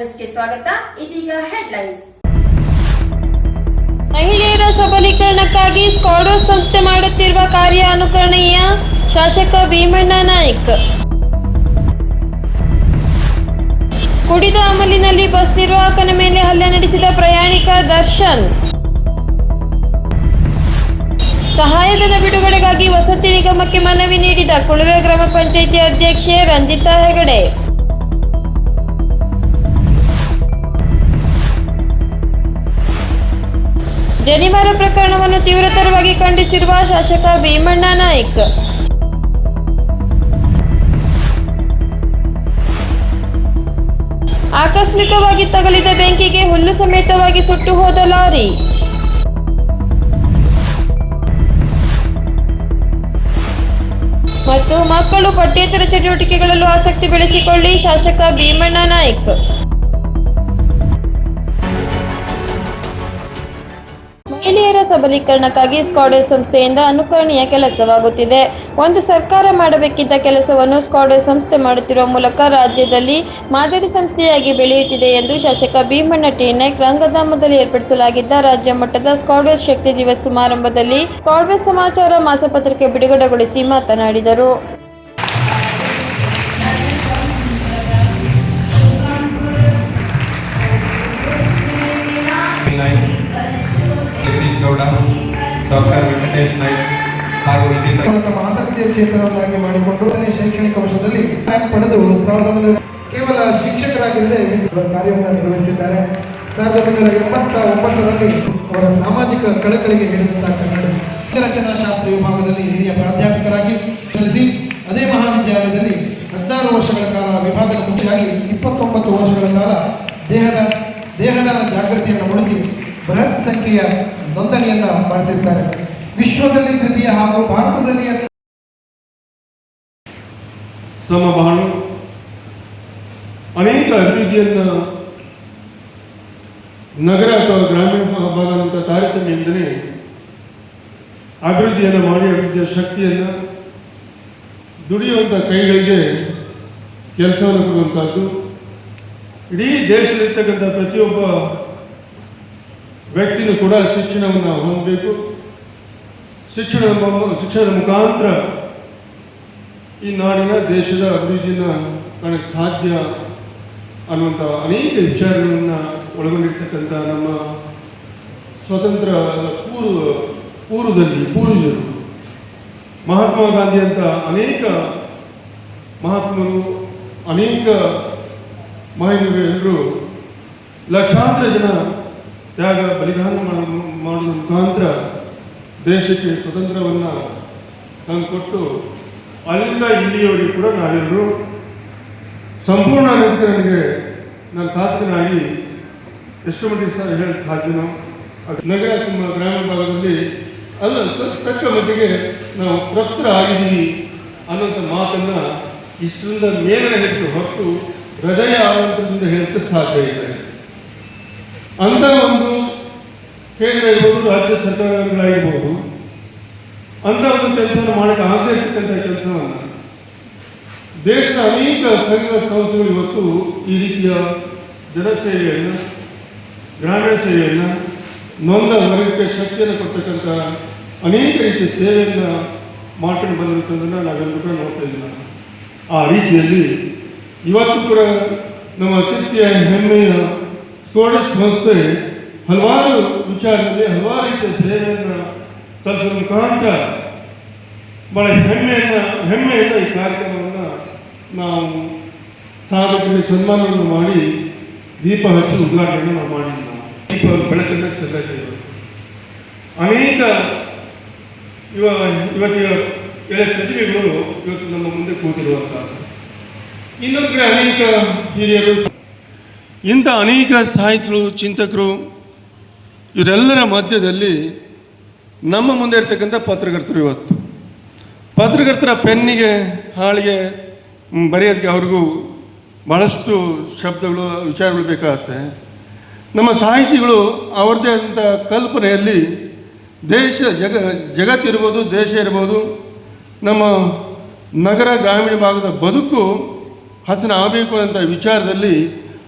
ನ್ಯೂಸ್ಗೆ ಸ್ವಾಗತ. ಇದೀಗ ಹೆಡ್ಲೈನ್ಸ್. ಮಹಿಳೆಯರ ಸಬಲೀಕರಣಕ್ಕಾಗಿ ಸ್ಕಾಡೋ ಸಂಸ್ಥೆ ಮಾಡುತ್ತಿರುವ ಕಾರ್ಯ ಅನುಕರಣೀಯ ಶಾಸಕ ಭೀಮಣ್ಣ ನಾಯ್ಕ. ಕುಡಿದ ಅಮಲಿನಲ್ಲಿ ಬಸ್ ನಿರ್ವಾಹಕನ ಮೇಲೆ ಹಲ್ಲೆ ನಡೆಸಿದ ಪ್ರಯಾಣಿಕ ದರ್ಶನ್. ಸಹಾಯಧನ ಬಿಡುಗಡೆಗಾಗಿ ವಸತಿ ನಿಗಮಕ್ಕೆ ಮನವಿ ನೀಡಿದ ಕುಳುವೆ ಗ್ರಾಮ ಪಂಚಾಯಿತಿ ಅಧ್ಯಕ್ಷೆ ರಂಜಿತಾ ಹೆಗಡೆ. ಜನಿವಾರ ಪ್ರಕರಣವನ್ನು ತೀವ್ರತರವಾಗಿ ಖಂಡಿಸಿರುವ ಶಾಸಕ ಭೀಮಣ್ಣ ನಾಯ್ಕ್. ಆಕಸ್ಮಿಕವಾಗಿ ತಗಲಿದ ಬೆಂಕಿಗೆ ಹುಲ್ಲು ಸಮೇತವಾಗಿ ಸುಟ್ಟು ಹೋದ ಲಾರಿ. ಮತ್ತು ಮಕ್ಕಳು ಪಠ್ಯೇತರ ಚಟುವಟಿಕೆಗಳಲ್ಲೂ ಆಸಕ್ತಿ ಬೆಳೆಸಿಕೊಳ್ಳಿ ಶಾಸಕ ಭೀಮಣ್ಣ ನಾಯ್ಕ್. ಮಹಿಳೆಯರ ಸಬಲೀಕರಣಕ್ಕಾಗಿ ಸ್ಕಾಡರ್ ಸಂಸ್ಥೆಯಿಂದ ಅನುಕರಣೀಯ ಕೆಲಸವಾಗುತ್ತಿದೆ. ಒಂದು ಸರ್ಕಾರ ಮಾಡಬೇಕಿದ್ದ ಕೆಲಸವನ್ನು ಸ್ಕಾಡರ್ ಸಂಸ್ಥೆ ಮಾಡುತ್ತಿರುವ ಮೂಲಕ ರಾಜ್ಯದಲ್ಲಿ ಮಾದರಿ ಸಂಸ್ಥೆಯಾಗಿ ಬೆಳೆಯುತ್ತಿದೆ ಎಂದು ಶಾಸಕ ಭೀಮಣ್ಣ ಟಿ. ನಾಯ್ಕ್ ರಂಗಧಾಮದಲ್ಲಿ ಏರ್ಪಡಿಸಲಾಗಿದ್ದ ರಾಜ್ಯ ಮಟ್ಟದ ಸ್ಕಾಡರ್ ಶಕ್ತಿ ದಿವಸ ಸಮಾರಂಭದಲ್ಲಿ ಸ್ಕಾಡರ್ ಸಮಾಚಾರ ಮಾಸಪತ್ರಿಕೆ ಬಿಡುಗಡೆಗೊಳಿಸಿ ಮಾತನಾಡಿದರು. ಗೌಡ ಡಾಕ್ಟರ್ ವೆಂಕಟೇಶ್ ನಾಯ್ಕ್ ಹಾಗೂ ತಮ್ಮ ಆಸಕ್ತಿಯ ಕ್ಷೇತ್ರವನ್ನಾಗಿ ಮಾಡಿಕೊಂಡು ಶೈಕ್ಷಣಿಕ ವರ್ಷದಲ್ಲಿ ಪಡೆದು ಸಾವಿರದ ಒಂಬೈನೂರ ಕೇವಲ ಶಿಕ್ಷಕರಾಗಿರದೆ ಕಾರ್ಯವನ್ನು ನಿರ್ವಹಿಸಿದ್ದಾರೆ. ಸಾವಿರದ ಒಂಬೈನೂರ ಎಂಬತ್ತ ಒಂಬತ್ತರಲ್ಲಿ ಅವರ ಸಾಮಾಜಿಕ ಕಳಕಳಿಗೆ ಹೇಳಿದಂತಹ ಕನ್ನಡ ರಚನಾ ಶಾಸ್ತ್ರ ವಿಭಾಗದಲ್ಲಿ ಹಿರಿಯ ಪ್ರಾಧ್ಯಾಪಕರಾಗಿ ಸಲ್ಲಿಸಿ ಅದೇ ಮಹಾವಿದ್ಯಾಲಯದಲ್ಲಿ ಹದಿನಾರು ವರ್ಷಗಳ ಕಾಲ ವಿಭಾಗದ ಮುಖ್ಯವಾಗಿ ಇಪ್ಪತ್ತೊಂಬತ್ತು ವರ್ಷಗಳ ಕಾಲ ದೇಹದ ದೇಹದ ಜಾಗೃತಿಯನ್ನು ಮೂಡಿಸಿ ಬೃಹತ್ ಸಂಖ್ಯೆಯ ನೋಂದಣಿಯನ್ನ ಮಾಡಿಸಿರ್ತಾರೆ. ವಿಶ್ವದಲ್ಲಿ ತೃತೀಯ ಹಾಗೂ ಭಾರತದಲ್ಲಿ ಸಮಬಾಳು ಅನೇಕ ಅಭಿವೃದ್ಧಿಯನ್ನು ನಗರ ಅಥವಾ ಗ್ರಾಮೀಣ ಭಾಗದಂಥ ಎಂದರೆ ಅಭಿವೃದ್ಧಿಯನ್ನು ಮಾಡಿ, ಅಭಿವೃದ್ಧಿಯ ಶಕ್ತಿಯನ್ನು ದುಡಿಯುವಂಥ ಕೈಗಳಿಗೆ ಕೆಲಸವನ್ನು ಕೊಡುವಂಥದ್ದು ಇಡೀ ದೇಶದಲ್ಲಿರ್ತಕ್ಕಂಥ ಪ್ರತಿಯೊಬ್ಬ ವ್ಯಕ್ತಿನೂ ಕೂಡ ಶಿಕ್ಷಣವನ್ನು ಹೊಂದಬೇಕು. ಶಿಕ್ಷಣ ಶಿಕ್ಷಣದ ಮುಖಾಂತರ ಈ ನಾಡಿನ ದೇಶದ ಅಭಿವೃದ್ಧಿನ ಕಾಣಕ್ಕೆ ಸಾಧ್ಯ ಅನ್ನುವಂಥ ಅನೇಕ ವಿಚಾರಗಳನ್ನು ಒಳಗೊಂಡಿರ್ತಕ್ಕಂಥ ನಮ್ಮ ಸ್ವತಂತ್ರ ಪೂರ್ವ, ಪೂರ್ವದಲ್ಲಿ ಪೂರ್ವಜರು ಮಹಾತ್ಮ ಗಾಂಧಿ ಅಂತ ಅನೇಕ ಮಹಾತ್ಮರು, ಅನೇಕ ಮಹಿಳೆಯರು ಲಕ್ಷಾಂತರ ಜನ ತ್ಯಾಗ ಬಲಿದಾನ ಮಾಡುವ ಮುಖಾಂತರ ದೇಶಕ್ಕೆ ಸ್ವತಂತ್ರವನ್ನು ತಂದುಕೊಟ್ಟು ಅಲ್ಲಿಂದ ಇಲ್ಲಿಯವರೆಗೂ ಕೂಡ ನಾವೆಲ್ಲರೂ ಸಂಪೂರ್ಣ ರೀತಿ ನನಗೆ ನಾನು ಶಾಸಕನಾಗಿ ಎಷ್ಟು ಮಟ್ಟಿಗೆ ಸಹ ಹೇಳಕ್ಕೆ ಸಾಧ್ಯನೋ. ಅದು ನಗರ ತುಂಬ ಗ್ರಾಮೀಣ ಭಾಗದಲ್ಲಿ ಅಲ್ಲ, ಸ್ವಲ್ಪ ತಕ್ಕ ಮಟ್ಟಿಗೆ ನಾವು ತೃಪ್ತರಾಗಿದ್ದೀವಿ ಅನ್ನೋಂಥ ಮಾತನ್ನು ಇಷ್ಟರಿಂದ ಮೇಲನೆ ಹೆಚ್ಚು ಹೊರತು ಹೃದಯ ಆವಂತರದಿಂದ ಹೇಳಕ್ಕೆ ಸಾಧ್ಯ ಇಲ್ಲ ಅಂಥ ಒಂದು ಕೇಂದ್ರ ಇರ್ಬೋದು, ರಾಜ್ಯ ಸರ್ಕಾರಗಳಾಗಿರ್ಬೋದು, ಅಂತ ಒಂದು ಕೆಲಸ ಮಾಡಕ್ಕೆ ಆಗದೇ ಇರ್ತಕ್ಕಂಥ ಕೆಲಸವನ್ನು ದೇಶದ ಅನೇಕ ಸಂಘ ಸಂಸ್ಥೆಗಳು ಇವತ್ತು ಈ ರೀತಿಯ ಜನಸೇವೆಯನ್ನು, ಗ್ರಾಮೀಣ ಸೇವೆಯನ್ನು, ನೊಂದ ವರ್ಗಕ್ಕೆ ಶಕ್ತಿಯನ್ನು ಕೊಡ್ತಕ್ಕಂಥ ಅನೇಕ ರೀತಿಯ ಸೇವೆಯನ್ನು ಮಾಡ್ಕೊಂಡು ಬಂದಿರುತ್ತದನ್ನು ನಾವೆಲ್ಲರೂ ಕೂಡ ನೋಡ್ತಾ ಇದ್ದೀವಿ. ಆ ರೀತಿಯಲ್ಲಿ ಇವತ್ತು ಕೂಡ ನಮ್ಮ ಶಿಕ್ಷೆಯ ಹೆಮ್ಮೆಯ ಸ್ಕೋಡಸ್ ಸಂಸ್ಥೆ ಹಲವಾರು ವಿಚಾರದಲ್ಲಿ ಹಲವಾರು ರೀತಿಯ ಸೇವೆಯನ್ನು ಸಲ್ಲಿಸುವ ಮುಖಾಂತರ ಬಹಳ ಹೆಮ್ಮೆಯನ್ನು ಹೆಮ್ಮೆಯಿಂದ ಈ ಕಾರ್ಯಕ್ರಮವನ್ನು ನಾವು ಸಾಧಕರಿಗೆ ಸನ್ಮಾನವನ್ನು ಮಾಡಿ ದೀಪ ಹಚ್ಚಿ ಉದ್ಘಾಟನೆಯನ್ನು ನಾವು ಮಾಡಿದ್ವಿ. ನಾವು ದೀಪ ಬೆಳಕನ್ನು ಚೆಲ್ಲಿದ್ದೇವೆ ಅನೇಕ ಇವ ಇವತ್ತಿನ ಎಳೆ ಪ್ರತಿಭೆಗಳು ಇವತ್ತು ನಮ್ಮ ಮುಂದೆ ಕೂತಿರುವಂತಹ ಇನ್ನೊಂದು ಕಡೆ ಅನೇಕ ಹಿರಿಯರು ಇಂಥ ಅನೇಕ ಸಾಹಿತಿಗಳು, ಚಿಂತಕರು ಇವರೆಲ್ಲರ ಮಧ್ಯದಲ್ಲಿ ನಮ್ಮ ಮುಂದೆ ಇರ್ತಕ್ಕಂಥ ಪತ್ರಕರ್ತರು ಇವತ್ತು. ಪತ್ರಕರ್ತರ ಪೆನ್ನಿಗೆ ಹಾಳಿಗೆ ಬರೆಯೋದಕ್ಕೆ ಅವ್ರಿಗೂ ಭಾಳಷ್ಟು ಶಬ್ದಗಳು, ವಿಚಾರಗಳು ಬೇಕಾಗತ್ತೆ. ನಮ್ಮ ಸಾಹಿತಿಗಳು ಅವ್ರದ್ದೇ ಆದಂಥ ಕಲ್ಪನೆಯಲ್ಲಿ ದೇಶ, ಜಗ ಜಗತ್ತಿರ್ಬೋದು ದೇಶ ಇರ್ಬೋದು, ನಮ್ಮ ನಗರ, ಗ್ರಾಮೀಣ ಭಾಗದ ಬದುಕು ಹಸನ ಆಗಬೇಕು ಅಂತ ವಿಚಾರದಲ್ಲಿ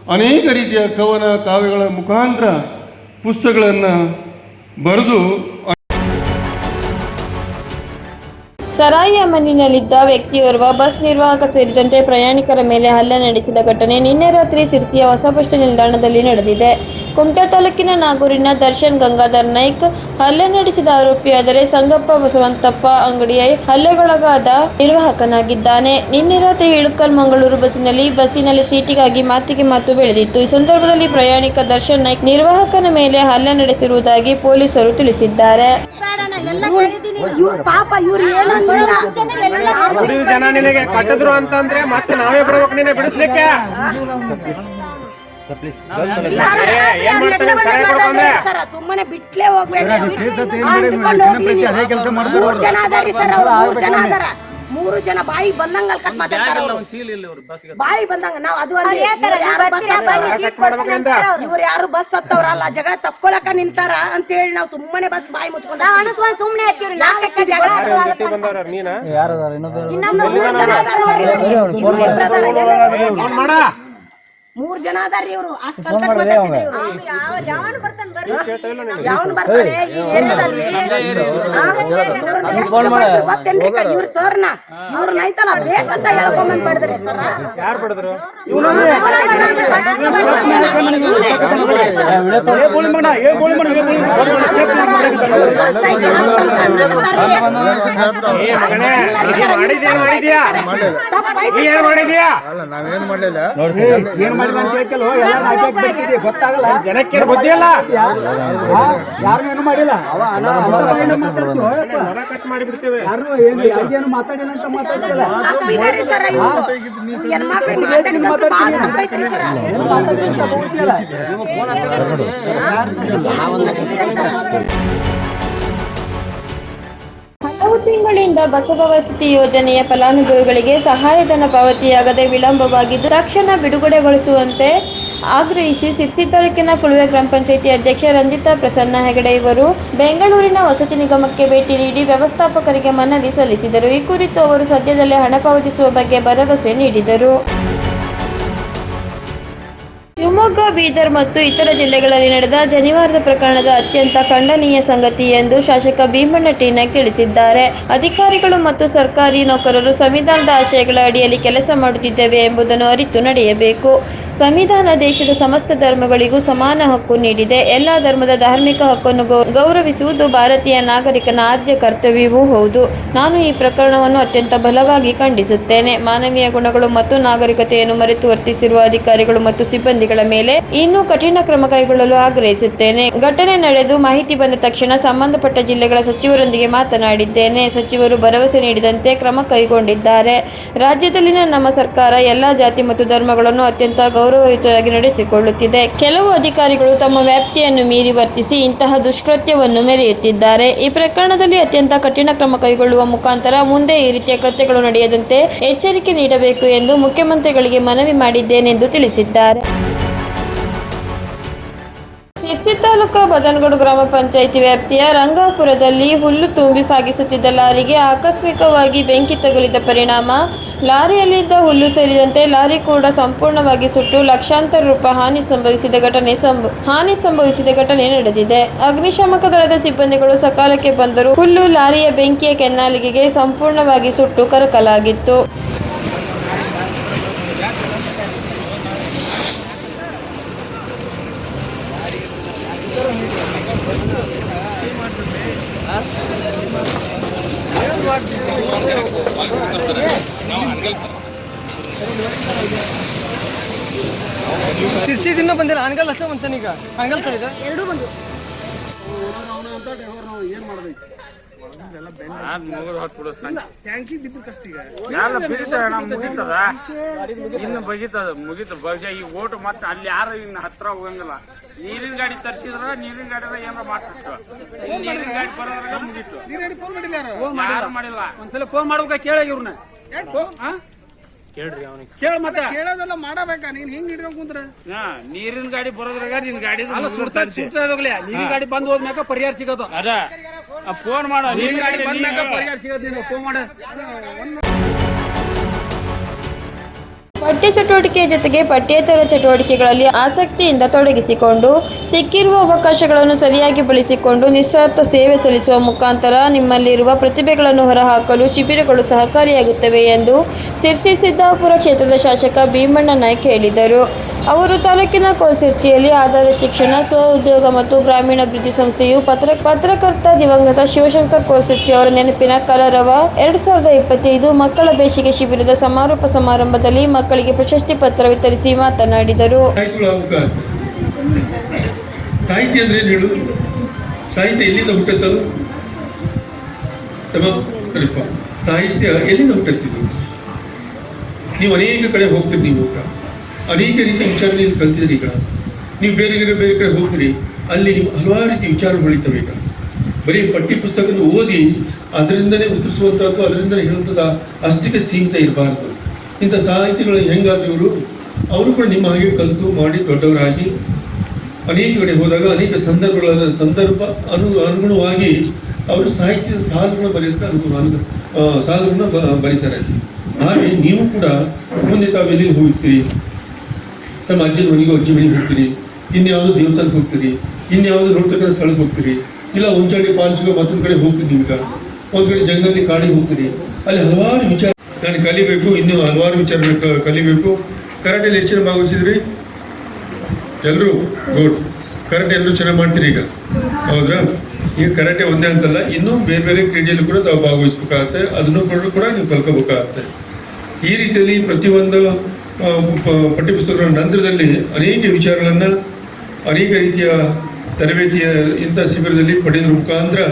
ಅನೇಕ ರೀತಿಯ ಕವನ ಕಾವ್ಯಗಳ ಮುಖಾಂತರ ಪುಸ್ತಕಗಳನ್ನು ಬರೆದು ಸರಾಯಿಯ ಮಣ್ಣಿನಲ್ಲಿದ್ದ ವ್ಯಕ್ತಿಯೋರ್ವ ಬಸ್ ನಿರ್ವಾಹಕ ಸೇರಿದಂತೆ ಪ್ರಯಾಣಿಕರ ಮೇಲೆ ಹಲ್ಲೆ ನಡೆಸಿದ ಘಟನೆ ನಿನ್ನೆ ರಾತ್ರಿ ಸಿರ್ಸಿಯ ಹೊಸ ಬಸ್ ನಿಲ್ದಾಣದಲ್ಲಿ ನಡೆದಿದೆ. ಕುಮಟಾ ತಾಲೂಕಿನ ನಾಗೂರಿನ ದರ್ಶನ್ ಗಂಗಾಧರ್ ನಾಯ್ಕ್ ಹಲ್ಲೆ ನಡೆಸಿದ ಆರೋಪಿಯಾದರೆ ಸಂಗಪ್ಪ ಬಸವಂತಪ್ಪ ಅಂಗಡಿಯ ಹಲ್ಲೆಗೊಳಗಾದ ನಿರ್ವಾಹಕನಾಗಿದ್ದಾನೆ. ನಿನ್ನೆ ರಾತ್ರಿ ಇಳುಕಲ್ ಮಂಗಳೂರು ಬಸ್ಸಿನಲ್ಲಿ ಬಸ್ಸಿನಲ್ಲಿ ಸೀಟಿಗಾಗಿ ಮಾತಿಗೆ ಮಾತು ಬೆಳೆದಿತ್ತು. ಈ ಸಂದರ್ಭದಲ್ಲಿ ಪ್ರಯಾಣಿಕ ದರ್ಶನ್ ನಾಯ್ಕ್ ನಿರ್ವಾಹಕನ ಮೇಲೆ ಹಲ್ಲೆ ನಡೆಸಿರುವುದಾಗಿ ಪೊಲೀಸರು ತಿಳಿಸಿದ್ದಾರೆ. ಇವ್ರು ಪಾಪ ಇವ್ರು ಏನು ಅಂದಿಲ್ಲ. ಜನ ನಿನಗೆ ಕಟ್ಟಿದ್ರು ಅಂತಂದ್ರೆ ಮತ್ತೆ ನಾವೇ ಬರ್ಬೇಕು ನಿನ್ನೆ ಬಿಡಿಸ್ಲಿಕ್ಕೆ? ಏನ್ ಮಾಡ್ತಾರೆ ಸರಿ ಸುಮ್ಮನೆ ಬಿಟ್ಲೇ ಹೋಗ್ಬೇಡಿ. ಅದೇ ಕೆಲಸ ಮೂರು ಜನ ಅದಾರಿ ಸರ್ ಅವ್ರು ಮೂರು ಜನ ಅದಾರ. ಮೂರು ಜನ ಬಾಯಿ ಬಂದಂಗ ಅಲ್ಲಿ ಕಟ್ ಮಾತಾಡ್ತಾರ ಅವ್ರು. ಬಾಯಿ ಬಂದಂಗ ನಾವ್ ಅದು. ಇವ್ರು ಯಾರು ಬಸ್ ಹತ್ತವ್ರ? ಹತ್ತವ್ರಲ್ಲ ಜಗಳ ತಪ್ಕೊಳಕ ನಿಂತಾರ ಅಂತ ಹೇಳಿ ನಾವ್ ಸುಮ್ಮನೆ ಬಸ್ ಬಾಯಿ ಮುಚ್ಕೊಂಡ ಸುಮ್ಮನೆ ನೀನ? ಇನ್ನೊಂದು ಮೂರು ಜನ ಅದಾರ ಮೂರ್ ಜನ ಅದಾರ್ರಿ ಇವ್ರು. ಯಾವನ್ ಈ ಏರಿಯಾದಲ್ಲಿ? ಇವ್ರ ಸರ್ನ ಇವ್ರನ್ನ ಐತಲ್ಲ ಬೇಕಂತ ಹೇಳ್ಕೊಂಬಂದ್ ಬಡ್ದ್ರಿ ಸರ್ ಯಾರು ಬಿಡಿದ್ರು ಏ ಮಗನೇ ನೀ ಮಾಡಿದ್ಯಾ ಮಾಡಿದ್ಯಾ ಮಾಡಿದ್ಯಾ ನಾವೇನ್ ಮಾಡ್ಲಿಲ್ಲ ಏನ್ ಅಂತ ಎಲ್ಲ ನಾಲ್ಕು ಬಿಡ್ತಿದ್ದೆ. ಗೊತ್ತಾಗಲ್ಲ. ಜನಕ್ಕೆ ಬುದ್ಧಿ ಅಲ್ಲ ಯಾರು ಏನು ಮಾಡಿಲ್ಲ. ಅವ ಮಾತಾಡ್ತೀವೋ? ಮರ ಕಟ್ ಮಾಡಿ ಬಿಡ್ತೇವೆ ಯಾರು ಏನು ಯಾರಿಗೇನು ಮಾತಾಡಿಲ್ಲ ಅಂತ ಮಾತಾಡ್ತಿಲ್ಲ ಮಾತಾಡ್ತೀನಿ ಸರ್ ತಿಂಗಳಿಂದ ಬಸವ ವಸತಿ ಯೋಜನೆಯ ಫಲಾನುಭವಿಗಳಿಗೆ ಸಹಾಯಧನ ಪಾವತಿಯಾಗದೆ ವಿಳಂಬವಾಗಿದ್ದು, ತಕ್ಷಣ ಬಿಡುಗಡೆಗೊಳಿಸುವಂತೆ ಆಗ್ರಹಿಸಿ ಸಿರ್ಸಿ ತಾಲೂಕಿನ ಕುಳುವೆ ಗ್ರಾಮ ಪಂಚಾಯಿತಿ ಅಧ್ಯಕ್ಷ ರಂಜಿತಾ ಪ್ರಸನ್ನ ಹೆಗಡೆ ಇವರು ಬೆಂಗಳೂರಿನ ವಸತಿ ನಿಗಮಕ್ಕೆ ಭೇಟಿ ನೀಡಿ ವ್ಯವಸ್ಥಾಪಕರಿಗೆ ಮನವಿ ಸಲ್ಲಿಸಿದರು. ಈ ಕುರಿತು ಅವರು ಸದ್ಯದಲ್ಲೇ ಹಣ ಪಾವತಿಸುವ ಬಗ್ಗೆ ಭರವಸೆ ನೀಡಿದರು. ಶಿವಮೊಗ್ಗ ಬೀದರ್ ಮತ್ತು ಇತರ ಜಿಲ್ಲೆಗಳಲ್ಲಿ ನಡೆದ ಜನಿವಾರದ ಪ್ರಕರಣದ ಅತ್ಯಂತ ಖಂಡನೀಯ ಸಂಗತಿ ಎಂದು ಶಾಸಕ ಭೀಮಣ್ಣ ಟೀನಕ್ ತಿಳಿಸಿದ್ದಾರೆ. ಅಧಿಕಾರಿಗಳು ಮತ್ತು ಸರ್ಕಾರಿ ನೌಕರರು ಸಂವಿಧಾನದ ಆಶಯಗಳ ಅಡಿಯಲ್ಲಿ ಕೆಲಸ ಮಾಡುತ್ತಿದ್ದೇವೆ ಎಂಬುದನ್ನು ಅರಿತು ನಡೆಯಬೇಕು. ಸಂವಿಧಾನ ದೇಶದ ಸಮಸ್ತ ಧರ್ಮಗಳಿಗೂ ಸಮಾನ ಹಕ್ಕು ನೀಡಿದೆ. ಎಲ್ಲ ಧರ್ಮದ ಧಾರ್ಮಿಕ ಹಕ್ಕನ್ನು ಗೌರವಿಸುವುದು ಭಾರತೀಯ ನಾಗರಿಕನ ಆದ್ಯ ಕರ್ತವ್ಯವೂ ಹೌದು. ನಾನು ಈ ಪ್ರಕರಣವನ್ನು ಅತ್ಯಂತ ಬಲವಾಗಿ ಖಂಡಿಸುತ್ತೇನೆ. ಮಾನವೀಯ ಗುಣಗಳು ಮತ್ತು ನಾಗರಿಕತೆಯನ್ನು ಮರೆತು ವರ್ತಿಸಿರುವ ಅಧಿಕಾರಿಗಳು ಮತ್ತು ಸಿಬ್ಬಂದಿಗಳ ಮೇಲೆ ಇನ್ನೂ ಕಠಿಣ ಕ್ರಮ ಕೈಗೊಳ್ಳಲು ಆಗ್ರಹಿಸುತ್ತೇನೆ. ಘಟನೆ ನಡೆದು ಮಾಹಿತಿ ಬಂದ ತಕ್ಷಣ ಸಂಬಂಧಪಟ್ಟ ಜಿಲ್ಲೆಗಳ ಸಚಿವರೊಂದಿಗೆ ಮಾತನಾಡಿದ್ದೇನೆ. ಸಚಿವರು ಭರವಸೆ ನೀಡಿದಂತೆ ಕ್ರಮ ಕೈಗೊಂಡಿದ್ದಾರೆ. ರಾಜ್ಯದಲ್ಲಿನ ನಮ್ಮ ಸರ್ಕಾರ ಎಲ್ಲಾ ಜಾತಿ ಮತ್ತು ಧರ್ಮಗಳನ್ನು ಅತ್ಯಂತ ಗೌರವಯುತವಾಗಿ ನಡೆಸಿಕೊಳ್ಳುತ್ತಿದೆ. ಕೆಲವು ಅಧಿಕಾರಿಗಳು ತಮ್ಮ ವ್ಯಾಪ್ತಿಯನ್ನು ಮೀರಿ ವರ್ತಿಸಿ ಇಂತಹ ದುಷ್ಕೃತ್ಯವನ್ನು ಮೆರೆಯುತ್ತಿದ್ದಾರೆ. ಈ ಪ್ರಕರಣದಲ್ಲಿ ಅತ್ಯಂತ ಕಠಿಣ ಕ್ರಮ ಕೈಗೊಳ್ಳುವ ಮುಖಾಂತರ ಮುಂದೆ ಈ ರೀತಿಯ ಕೃತ್ಯಗಳು ನಡೆಯದಂತೆ ಎಚ್ಚರಿಕೆ ನೀಡಬೇಕು ಎಂದು ಮುಖ್ಯಮಂತ್ರಿಗಳಿಗೆ ಮನವಿ ಮಾಡಿದ್ದೇನೆಂದು ತಿಳಿಸಿದ್ದಾರೆ. ಸಿರ್ಸಿ ತಾಲೂಕು ಬದನಗೂಡು ಗ್ರಾಮ ಪಂಚಾಯಿತಿ ವ್ಯಾಪ್ತಿಯ ರಂಗಾಪುರದಲ್ಲಿ ಹುಲ್ಲು ತುಂಬಿ ಸಾಗಿಸುತ್ತಿದ್ದ ಲಾರಿಗೆ ಆಕಸ್ಮಿಕವಾಗಿ ಬೆಂಕಿ ತಗುಲಿದ ಪರಿಣಾಮ. ಲಾರಿಯಲ್ಲಿದ್ದ ಹುಲ್ಲು ಸೇರಿದಂತೆ ಲಾರಿ ಕೂಡ ಸಂಪೂರ್ಣವಾಗಿ ಸುಟ್ಟು ಲಕ್ಷಾಂತರ ರೂಪಾಯಿ ಹಾನಿ ಸಂಭವಿಸಿದ ಘಟನೆ ಹಾನಿ ಸಂಭವಿಸಿದ ಘಟನೆ ನಡೆದಿದೆ. ಅಗ್ನಿಶಾಮಕ ದಳದ ಸಿಬ್ಬಂದಿಗಳು ಸಕಾಲಕ್ಕೆ ಬಂದರೂ ಹುಲ್ಲು ಲಾರಿಯ ಬೆಂಕಿಯ ಕೆನ್ನಾಲಿಗೆಗೆ ಸಂಪೂರ್ಣವಾಗಿ ಸುಟ್ಟು ಕರಕಲಾಗಿತ್ತು. ಸಿರ್ಸಿ ದಿನ ಬಂದಿಲ್ಲ ಹಂಗಲ್ ಅಷ್ಟೇ ಬಂತಾನೆ ಈಗ. ಹಂಗಲ್ ಸರ್ ಇದೆ? ಯಾರ ಬಂದು ಮುಗಿತದ? ಇನ್ನು ಬಗಿತದ ಮುಗಿತ. ಬಹುಶಃ ಈ ಓಟು ಮತ್ತೆ ಅಲ್ಲಿ ಯಾರು ಇನ್ನು ಹತ್ರ ಹೋಗಂಗಿಲ್ಲ. ನೀರಿನ ಗಾಡಿ ತರ್ಸಿದ್ರ ನೀರಿನ ಗಾಡಿ ಏನಾರ ಮಾಡ್ತಿತ್ತು? ನೀರಿನ ಗಾಡಿ ಬರೋದ್ರಾಗ ಮುಗೀತು. ಯಾರು? ಮಾಡಿಲ್ಲ? ಒಂದ್ಸಲ ಫೋನ್ ಮಾಡ್ಬೇಕಾ ಕೇಳ ಇವ್ರನ್ನ ಕೇಳ್ರಿ ಅವನಿಗೆ. ಕೇಳ ಮತ್ತೆ. ಕೇಳೋದೆಲ್ಲ ಮಾಡಬೇಕಾ? ನೀನ್ ಹಿಂಗ್ ಹಿಡ್ಕೊಂಡ್ ಕುಂತ್ರ? ಹಾ ನೀರಿನ ಗಾಡಿ ಬರೋದ್ರಾಗ ನಿನ್ ಗಾಡಿ ಅಲ್ಲ ಸುಡ್ತಾ ಸುಡ್ತಾ ಹೋಗ್ಲಿ ನೀರಿನ ಗಾಡಿ ಬಂದ್ ಹೋದ್ಮ್ಯಾಕ ಪರಿಹಾರ ಸಿಗೋದು. ಅದ. ಫೋನ್ ಮಾಡ ನೀರಿನ ಗಾಡಿ ಬಂದ್ಮ್ಯಾಕ ಪರಿಹಾರ ಸಿಗೋದು ನೀನು ಫೋನ್ ಮಾಡ. ಪಠ್ಯ ಚಟುವಟಿಕೆಯ ಜೊತೆಗೆ ಪಠ್ಯೇತರ ಚಟುವಟಿಕೆಗಳಲ್ಲಿ ಆಸಕ್ತಿಯಿಂದ ತೊಡಗಿಸಿಕೊಂಡು, ಸಿಕ್ಕಿರುವ ಅವಕಾಶಗಳನ್ನು ಸರಿಯಾಗಿ ಬಳಸಿಕೊಂಡು ನಿಸ್ವಾರ್ಥ ಸೇವೆ ಸಲ್ಲಿಸುವ ಮುಖಾಂತರ ನಿಮ್ಮಲ್ಲಿರುವ ಪ್ರತಿಭೆಗಳನ್ನು ಹೊರಹಾಕಲು ಶಿಬಿರಗಳು ಸಹಕಾರಿಯಾಗುತ್ತವೆ ಎಂದು ಸಿರ್ಸಿ ಸಿದ್ದಾಪುರ ಕ್ಷೇತ್ರದ ಶಾಸಕ ಭೀಮಣ್ಣ ನಾಯ್ಕ ಹೇಳಿದರು. ಅವರು ತಾಲೂಕಿನ ಕೋಲ್ಸಿರ್ಚಿಯಲ್ಲಿ ಆಧಾರ ಶಿಕ್ಷಣ ಸ್ವ ಉದ್ಯೋಗ ಮತ್ತು ಗ್ರಾಮೀಣಾಭಿವೃದ್ಧಿ ಸಂಸ್ಥೆಯು ಪತ್ರ, ಪತ್ರಕರ್ತ ದಿವಂಗತ ಶಿವಶಂಕರ್ ಕೋಲ್ಸಿರ್ಸಿ ಅವರ ನೆನಪಿನ ಕಲರವ ಎರಡು ಸಾವಿರದ ಇಪ್ಪತ್ತೈದು ಮಕ್ಕಳ ಬೇಸಿಗೆ ಶಿಬಿರದ ಸಮಾರೋಪ ಸಮಾರಂಭದಲ್ಲಿ ಮಕ್ಕಳಿಗೆ ಪ್ರಶಸ್ತಿ ಪತ್ರ ವಿತರಿಸಿ ಮಾತನಾಡಿದರು. ಸಾಹಿತ್ಯ ಅಂದ್ರೆ ಏನು ಹೇಳು? ಸಾಹಿತ್ಯ ಎಲ್ಲಿಂದ ಹುಟ್ಟತ್ತದು? ಸಾಹಿತ್ಯ ಎಲ್ಲಿಂದ ಹುಟ್ಟತ್ತಿದ್ದು? ನೀವು ಅನೇಕ ಕಡೆ ಹೋಗ್ತೀರಿ ನೀವು ಊಟ ಅನೇಕ ರೀತಿಯ ವಿಚಾರ ನೀವು ಕಲ್ತಿದ್ರಿ ಈಗ. ನೀವು ಬೇರೆ ಬೇರೆ ಬೇರೆ ಕಡೆ ಹೋಗ್ತೀರಿ. ಅಲ್ಲಿ ನೀವು ಹಲವಾರು ರೀತಿಯ ವಿಚಾರ ಬೆಳೀತವೆ ಈಗ. ಬರೀ ಪಠ್ಯ ಪುಸ್ತಕದ ಓದಿ ಅದರಿಂದನೇ ಉತ್ತರಿಸುವಂಥದ್ದು ಅದರಿಂದಲೇ ಹೇಳುವಂಥದ್ದು ಅಷ್ಟಕ್ಕೆ ಸೀಮಿತ ಇರಬಾರ್ದು. ಇಂಥ ಸಾಹಿತಿಗಳು ಹೆಂಗಾದ್ರು ಇವರು ಅವರು ಕೂಡ ನಿಮ್ಮ ಹಾಗೆ ಕಲಿತು ಮಾಡಿ ದೊಡ್ಡವರಾಗಿ ಅನೇಕ ಕಡೆ ಹೋದಾಗ ಅನೇಕ ಸಂದರ್ಭಗಳ ಸಂದರ್ಭ ಅನು, ಅನುಗುಣವಾಗಿ ಅವರು ಸಾಹಿತ್ಯದ ಸಾಲುಗಳನ್ನ ಬರೆಯುತ್ತೆ ಅನುಗುಣ, ಅನು ಸಾಲುಗಳನ್ನ ಬರೀತಾರೆ. ಹಾಗೆ ನೀವು ಕೂಡ ಮುಂದೆ ತಾವೆಲ್ಲಿ ಹೋಗ್ತೀರಿ? ತಮ್ಮ ಅಜ್ಜನ ಮನೆಗೆ, ಅಜ್ಜಿ ಮನೆಗೆ ಹೋಗ್ತೀರಿ? ಇನ್ಯಾವುದೋ ದೇವಸ್ಥಾನಕ್ಕೆ ಹೋಗ್ತೀರಿ? ಇನ್ಯಾವುದೋ ನೋಡ್ತಕ್ಕಂಥ ಸ್ಥಳಕ್ಕೆ ಹೋಗ್ತೀರಿ? ಇಲ್ಲ ಒಂಚಳ್ಳಿ ಪಾಲಿಸಿಗೆ ಮತ್ತೊಂದು ಕಡೆ ಹೋಗ್ತೀರಿ ನಿಮ್ಗೆ ಒಂದು ಕಡೆ ಜಂಗಲ್ಲಿ ಕಾಡಿಗೆ ಹೋಗ್ತೀರಿ? ಅಲ್ಲಿ ಹಲವಾರು ವಿಚಾರ ನಾನು ಕಲಿಬೇಕು, ಇನ್ನೂ ಹಲವಾರು ವಿಚಾರಗಳು ಕ- ಕಲಿಬೇಕು. ಕರಾಟೆಯಲ್ಲಿ ಎಷ್ಟು ಜನ ಭಾಗವಹಿಸಿದ್ರಿ? ಎಲ್ಲರೂ ಗುಡ್. ಕರಾಟೆ ಎಲ್ಲರೂ ಚೆನ್ನಾಗಿ ಮಾಡ್ತೀರಿ ಈಗ? ಹೌದಾ ಈಗ ಕರಾಟೆ ಒಂದೇ ಅಂತಲ್ಲ, ಇನ್ನೂ ಬೇರೆ ಬೇರೆ ಕ್ರೀಡೆಯಲ್ಲೂ ಕೂಡ ತಾವು ಭಾಗವಹಿಸ್ಬೇಕಾಗತ್ತೆ. ಅದನ್ನು ಕೂಡ ನೀವು ಕಲ್ಕೋಬೇಕಾಗತ್ತೆ ಈ ರೀತಿಯಲ್ಲಿ ಪ್ರತಿಯೊಂದು ಪಠ್ಯಪುಸ್ತಕಗಳ ನಂತರದಲ್ಲಿ ಅನೇಕ ವಿಚಾರಗಳನ್ನು ಅನೇಕ ರೀತಿಯ ತರಬೇತಿಯ ಇಂಥ ಶಿಬಿರದಲ್ಲಿ ಪಡೆದ ಮುಖಾಂತರ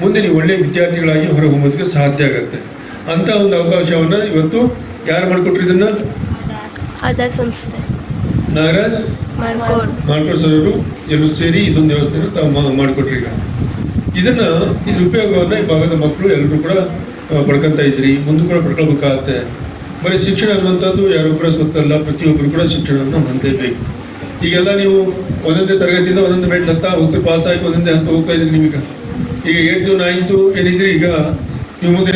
ಮುಂದೆ ನೀವು ಒಳ್ಳೆಯ ವಿದ್ಯಾರ್ಥಿಗಳಾಗಿ ಹೊರಹೊಮ್ಮೋದಕ್ಕೆ ಸಾಧ್ಯ ಆಗುತ್ತೆ. ಅಂತ ಒಂದು ಅವಕಾಶವನ್ನು ಇವತ್ತು ಯಾರು ಮಾಡಿಕೊಟ್ರು ಇದನ್ನ? ಆಧಾರ್ ಸಂಸ್ಥೆ. ನಾಗರಾಜ್? ಮಾಡ್ಕೊಡ್ ಸರ್ ಅವರು ಎಲ್ಲರೂ ಸೇರಿ ಇದೊಂದು ವ್ಯವಸ್ಥೆನ ತಾವು ಮಾಡಿಕೊಟ್ರಿ ಈಗ. ಇದನ್ನ ಇದ್ರ ಉಪಯೋಗವನ್ನ ಈ ಭಾಗದ ಮಕ್ಕಳು ಎಲ್ಲರೂ ಕೂಡ ಪಡ್ಕೊಂತ ಇದ್ರಿ. ಮುಂದೆ ಕೂಡ ಪಡ್ಕೊಳ್ಬೇಕಾಗತ್ತೆ. ಬರೀ ಶಿಕ್ಷಣ ಅನ್ನುವಂಥದ್ದು ಕೂಡ ಸ್ವತ್ತಲ್ಲ ಪ್ರತಿಯೊಬ್ಬರು ಕೂಡ ಶಿಕ್ಷಣವನ್ನು ಹೊಂದೇಬೇಕು ಈಗೆಲ್ಲ ನೀವು ಒಂದೊಂದೇ ತರಗತಿಯಿಂದ ಒಂದೊಂದು ಮೆಟ್ಲು ಹತ್ತಾ ಹೋಗ್ತಾ ಪಾಸ್ ಆಗಿ ಒಂದೊಂದೇ ಅಂತ ಹೋಗ್ತಾ ಇದ್ರಿ ನಿಮಗೆ ಈಗ ಏಯ್ತು ನೈನ್ತು ಏನಿದ್ರಿ ಈಗ ನೀವು ಮುಂದೆ